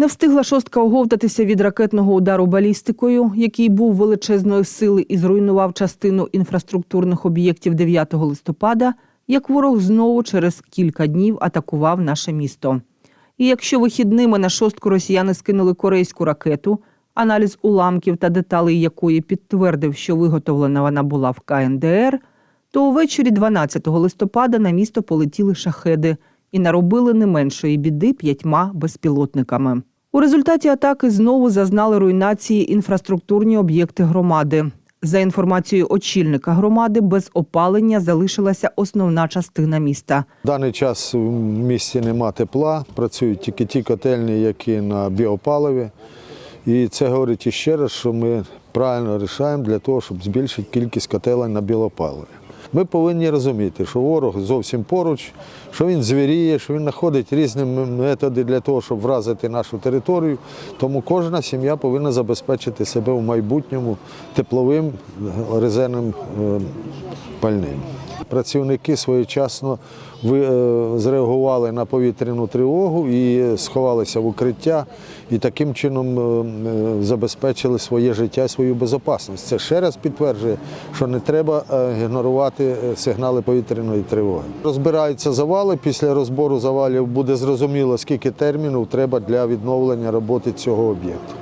Не встигла шостка оговтатися від ракетного удару балістикою, який був величезної сили і зруйнував частину інфраструктурних об'єктів 9 листопада, як ворог знову через кілька днів атакував наше місто. І якщо вихідними на шостку росіяни скинули корейську ракету, аналіз уламків та деталей якої підтвердив, що виготовлена вона була в КНДР, то увечері 12 листопада на місто полетіли шахеди і наробили не меншої біди п'ятьма безпілотниками. У результаті атаки знову зазнали руйнації інфраструктурні об'єкти громади. За інформацією очільника громади, без опалення залишилася основна частина міста. В даний час в місті нема тепла, працюють тільки ті котельні, які на біопаливі. І це говорить іще раз, що ми правильно рішаємо для того, щоб збільшити кількість котелень на біопаливі. Ми повинні розуміти, що ворог зовсім поруч, що він звіріє, що він знаходить різні методи для того, щоб вразити нашу територію. Тому кожна сім'я повинна забезпечити себе в майбутньому тепловим резервним е, пальним. Працівники своєчасно е, зреагували на повітряну тривогу і сховалися в укриття, і таким чином е, е, забезпечили своє життя і свою безпечність. Це ще раз підтверджує, що не треба ігнорувати сигнали повітряної тривоги. Розбираються завали. Після розбору завалів буде зрозуміло, скільки термінів треба для відновлення роботи цього об'єкту.